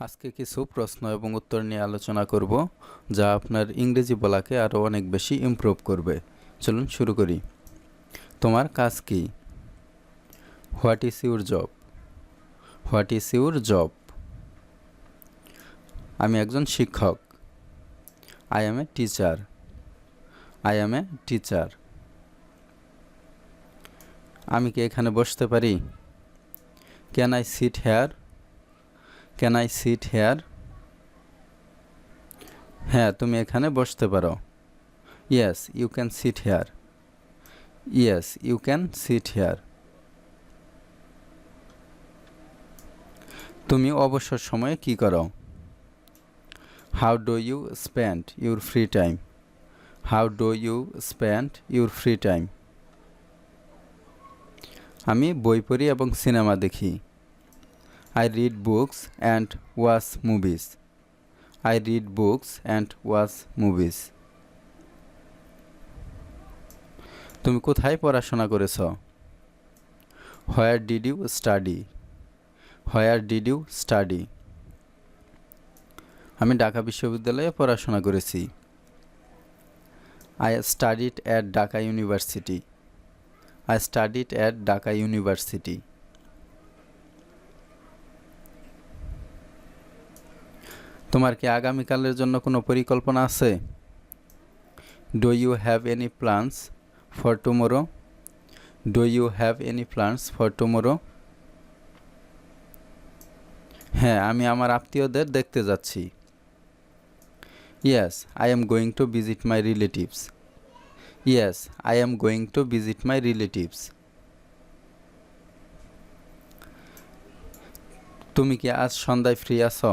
আজকে কিছু প্রশ্ন এবং উত্তর নিয়ে আলোচনা করব, যা আপনার ইংরেজি বলাকে আরও অনেক বেশি ইমপ্রুভ করবে। চলুন শুরু করি। তোমার কাজ কি? What is your job what is your job আমি একজন শিক্ষক। I am a teacher I am a teacher আমি কি এখানে বসতে পারি? Can I sit here can I sit here হ্যাঁ তুমি এখানে বসতে পারো। Yes you can sit here yes you can sit here তুমি অবসর সময়ে কি করো? How do you spend your free time how do you spend your free time আমি বই পড়ি এবং সিনেমা দেখি। I read books and watch movies I read books and watch movies তুমি কোথায় পড়াশোনা করেছ? Where did you study where did you study আমি ঢাকা বিশ্ববিদ্যালয়ে পড়াশোনা করেছি। I studied at Dhaka university I studied at Dhaka university তোমার কি আগামীকালের জন্য কোনো পরিকল্পনা আছে? Do you have any plans for tomorrow do you have any plans for tomorrow হ্যাঁ আমি আমার আত্মীয়দের দেখতে যাচ্ছি। Yes I am going to visit my relatives yes I am going to visit my relatives তুমি কি আজ সন্ধ্যায় ফ্রি আছো?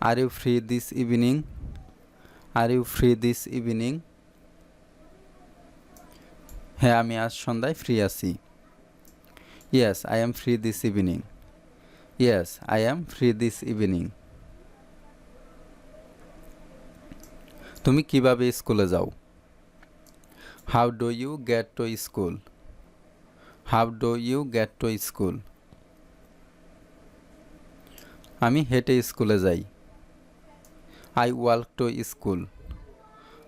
Are you free this evening are you free this evening হ্যাঁ আমি আজ সন্ধ্যায় ফ্রি আছি। Yes I am free this evening yes I am free this evening তুমি কীভাবে স্কুলে যাও? How do you get to school how do you get to school আমি হেঁটে স্কুলে যাই। I walk to school.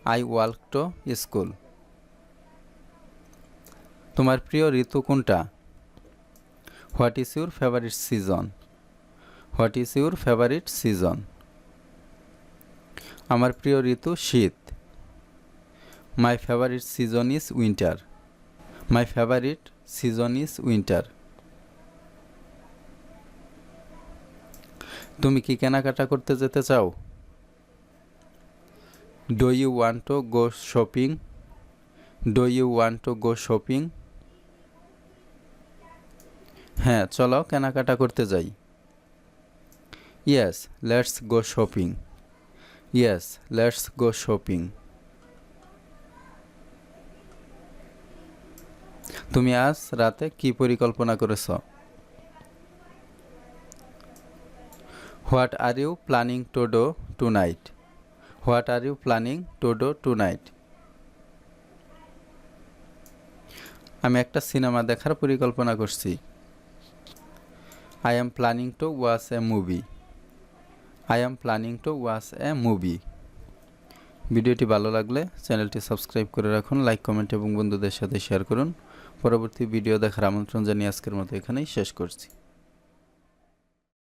I walk to school. তোমার প্রিয় ঋতু কোনটা? What is your favourite season? What is your favourite season? আমার প্রিয় ঋতু শীত। My favourite season is winter. My favourite season is winter. তুমি কি কেনাকাটা করতে যেতে চাও? Do you want to go shopping do you want to go shopping হ্যাঁ চলো কেনাকাটা করতে যাই। Yes let's go shopping yes let's go shopping তুমি আজ রাতে কি পরিকল্পনা করেছ? What are you planning to do tonight what are you planning to do tonight আমি একটা সিনেমা দেখার পরিকল্পনা করছি। I am planning to watch a movie. I am planning to watch a movie. ভিডিওটি ভালো লাগলে চ্যানেলটি সাবস্ক্রাইব করে রাখুন, লাইক, কমেন্ট এবং বন্ধুদের সাথে শেয়ার করুন। পরবর্তী ভিডিও দেখার আমন্ত্রণ জানিয়ে আজকের মতো এখানেই শেষ করছি।